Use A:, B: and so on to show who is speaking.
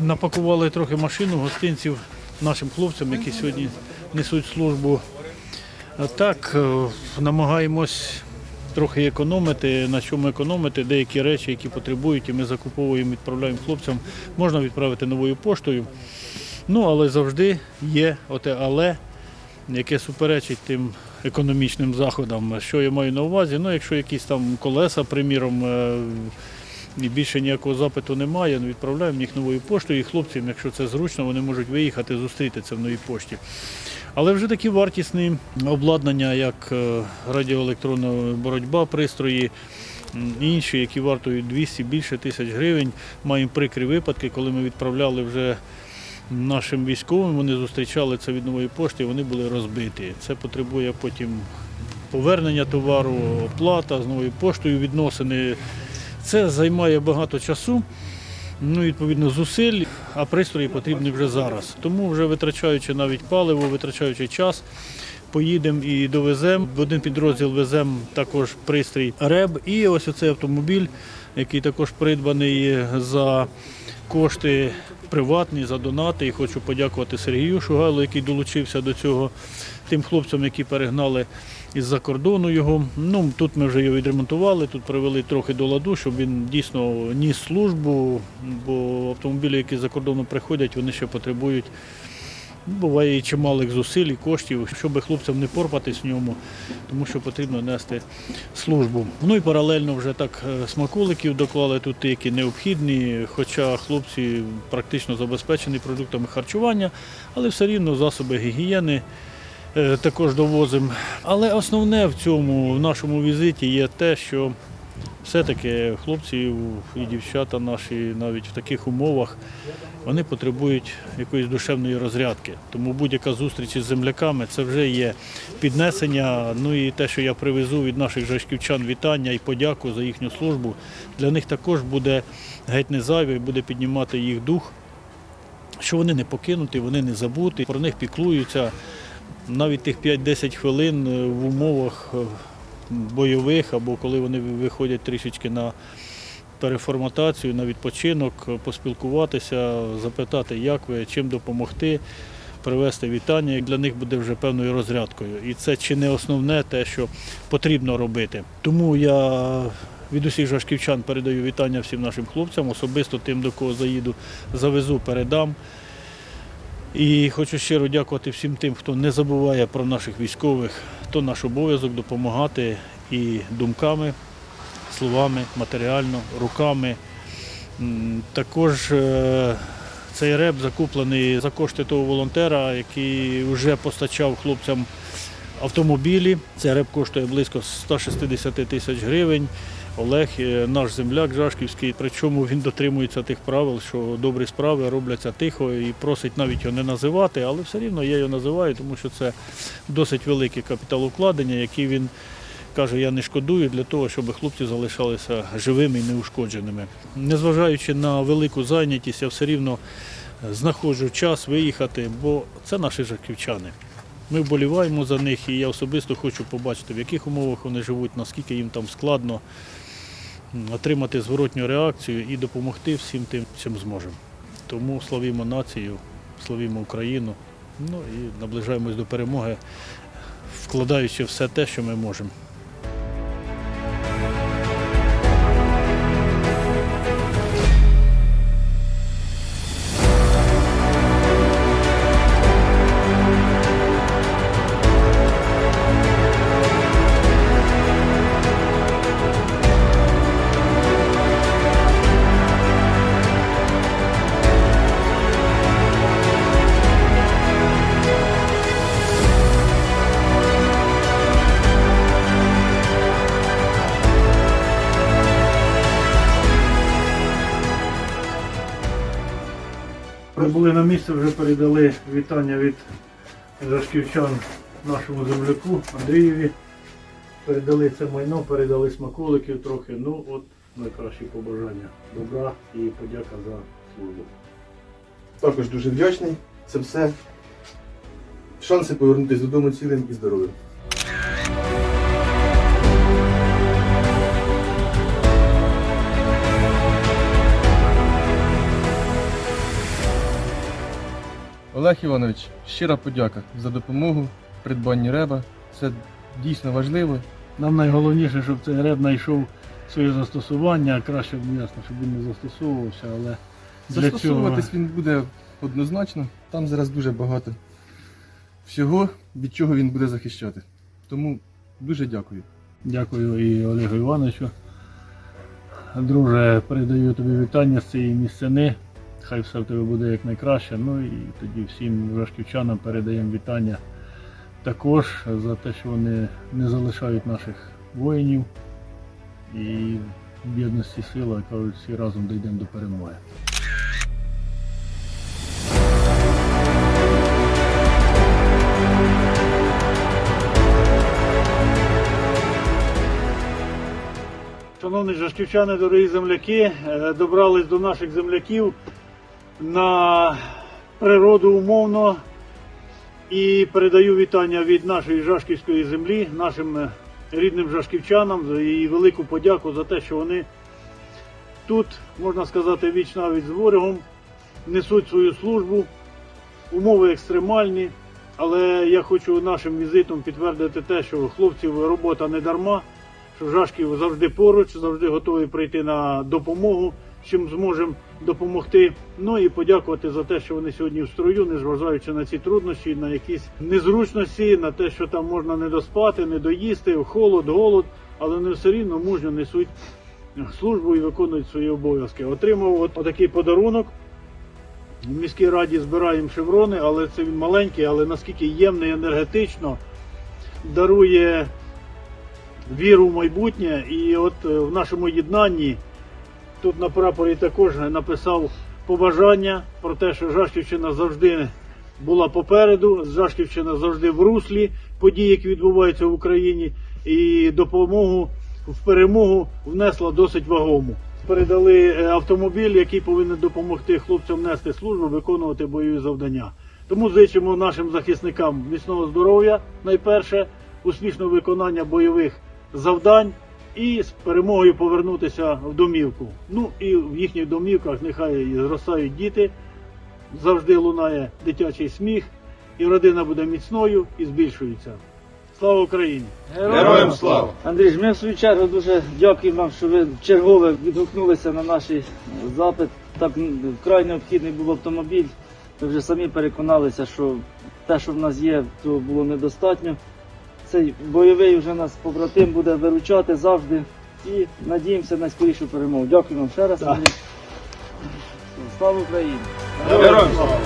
A: Напакували трохи машину гостинців нашим хлопцям, які сьогодні несуть службу. А так е, намагаємось трохи економити, на чому економити, деякі речі, які потребують, і ми закуповуємо, відправляємо хлопцям. Можна відправити новою поштою. Ну, але завжди є оте але, яке суперечить тим економічним заходам. Що я маю на увазі? Ну, якщо якісь там колеса, приміром, е, більше ніякого запиту немає, ну, відправляємо їх новою поштою, і хлопцям, якщо це зручно, вони можуть виїхати, зустріти це в новій пошті. Але вже такі вартісні обладнання, як е, радіоелектронна боротьба, пристрої, інші, які вартують 200 більше тисяч гривень. Маємо прикрі випадки, коли ми відправляли вже нашим військовим, вони зустрічали це від нової пошти, вони були розбиті. Це потребує потім повернення товару, оплата з новою поштою, відносини. Це займає багато часу, ну, відповідно, зусиль, а пристрої потрібні вже зараз. Тому вже витрачаючи навіть паливо, витрачаючи час, поїдемо і довеземо. В один підрозділ веземо також пристрій РЕБ. І ось оцей автомобіль, який також придбаний за кошти приватні, за донати. І хочу подякувати Сергію Шугайлу, який долучився до цього, тим хлопцям, які перегнали із-за кордону його. Ну, тут ми вже його відремонтували, тут привели трохи до ладу, щоб він дійсно ніс службу, бо автомобілі, які з-за кордону приходять, вони ще потребують. Буває і чималих зусиль, і коштів, щоб хлопцям не порпатись в ньому, тому що потрібно нести службу. Ну і паралельно вже так е, смаколиків доклали тут, ті, які необхідні, хоча хлопці практично забезпечені продуктами харчування, але все рівно засоби гігієни також довозимо. Але основне в цьому в нашому візиті є те, що все-таки хлопці і дівчата наші навіть в таких умовах вони потребують якоїсь душевної розрядки. Тому будь-яка зустріч із земляками це вже є піднесення. Ну і те, що я привезу від наших жашківчан вітання і подяку за їхню службу, для них також буде геть не зайве буде піднімати їх дух, що вони не покинуті, вони не забуті, про них піклуються. Навіть тих 5-10 хвилин е, в умовах е, бойових або коли вони виходять трішечки на переформатацію, на відпочинок, е, поспілкуватися, запитати, як ви, чим допомогти, привезти вітання. Для них буде вже певною розрядкою. І це чи не основне те, що потрібно робити. Тому я від усіх жашківчан передаю вітання всім нашим хлопцям, особисто тим, до кого заїду, завезу, передам. І хочу щиро дякувати всім тим, хто не забуває про наших військових, то наш обов'язок допомагати і думками, словами, матеріально, руками. Також е, цей реп закуплений за кошти того волонтера, який вже постачав хлопцям автомобілі. Цей реп коштує близько 160 тисяч гривень. Олег, е, наш земляк Жашківський, причому він дотримується тих правил, що добрі справи робляться тихо і просить навіть його не називати, але все рівно я його називаю, тому що це досить велике капіталовкладення, яке він каже, я не шкодую для того, щоб хлопці залишалися живими і неушкодженими. Незважаючи на велику зайнятість, я все рівно знаходжу час виїхати, бо це наші жаківчани. Ми вболіваємо за них, і я особисто хочу побачити, в яких умовах вони живуть, наскільки їм там складно отримати зворотню реакцію і допомогти всім тим, чим зможемо. Тому славімо націю, славімо Україну, ну і наближаємось до перемоги, вкладаючи все те, що ми можемо. Прибули на місце, вже передали вітання від жашківчан нашому земляку Андрієві. Передали це майно, передали смаколиків трохи. Ну от найкращі побажання. Добра і подяка за службу.
B: Також дуже вдячний. Це все. Шанси повернутися додому цілим і здоровим.
C: Олег Іванович, щира подяка за допомогу в придбанні реба. Це дійсно важливо.
A: Нам найголовніше, щоб цей реб знайшов своє застосування, а краще б ясно, щоб він не застосовувався, але для цього
C: Застосовуватись він буде однозначно. Там зараз дуже багато всього, від чого він буде захищати. Тому дуже дякую.
A: дякую і Олегу Івановичу. Друже, передаю тобі вітання з цієї місцини. Хай все в тебе буде як найкраще. Ну і тоді всім жашківчанам передаємо вітання також за те, що вони не залишають наших воїнів. І в єдності сила, кажуть, всі разом дійдемо до перемоги. Шановні жашківчани, дорогі земляки, добрались до наших земляків на природу умовно і передаю вітання від нашої жашківської землі, нашим е, рідним жашківчанам і велику подяку за те, що вони тут, можна сказати, віч навіть з ворогом, несуть свою службу. Умови екстремальні, але я хочу нашим візитом підтвердити те, що хлопців робота не дарма, що Жашків завжди поруч, завжди готовий прийти на допомогу, чим зможемо допомогти. Ну і подякувати за те, що вони сьогодні в строю, незважаючи на ці труднощі, на якісь незручності, на те, що там можна не доспати, не доїсти, холод, голод, але вони все рівно мужньо несуть службу і виконують свої обов'язки. Отримав от такий подарунок. В міській раді збираємо шеврони, але це він маленький, але наскільки ємний енергетично, дарує віру в майбутнє. І от е, в нашому єднанні тут на прапорі також написав побажання про те, що Жашківщина завжди була попереду, Жашківщина завжди в руслі подій, які відбуваються в Україні, і допомогу в перемогу внесла досить вагому. Передали е, автомобіль, який повинен допомогти хлопцям нести службу, виконувати бойові завдання. Тому зичимо нашим захисникам міцного здоров'я, найперше, успішного виконання бойових завдань і з перемогою повернутися в домівку. Ну і в їхніх домівках нехай зростають діти, завжди лунає дитячий сміх, і родина буде міцною і збільшується. Слава Україні!
B: Героям слава!
D: Андрій, ми в свою чергу дуже дякуємо вам, що ви чергове відгукнулися на наш запит. Так вкрай необхідний був автомобіль. Ми вже самі переконалися, що те, що в нас є, то було недостатньо. Цей бойовий вже нас побратим буде виручати завжди. І надіємося на скорішу перемогу. Дякую вам ще раз. Слава Україні!
B: Героям слава!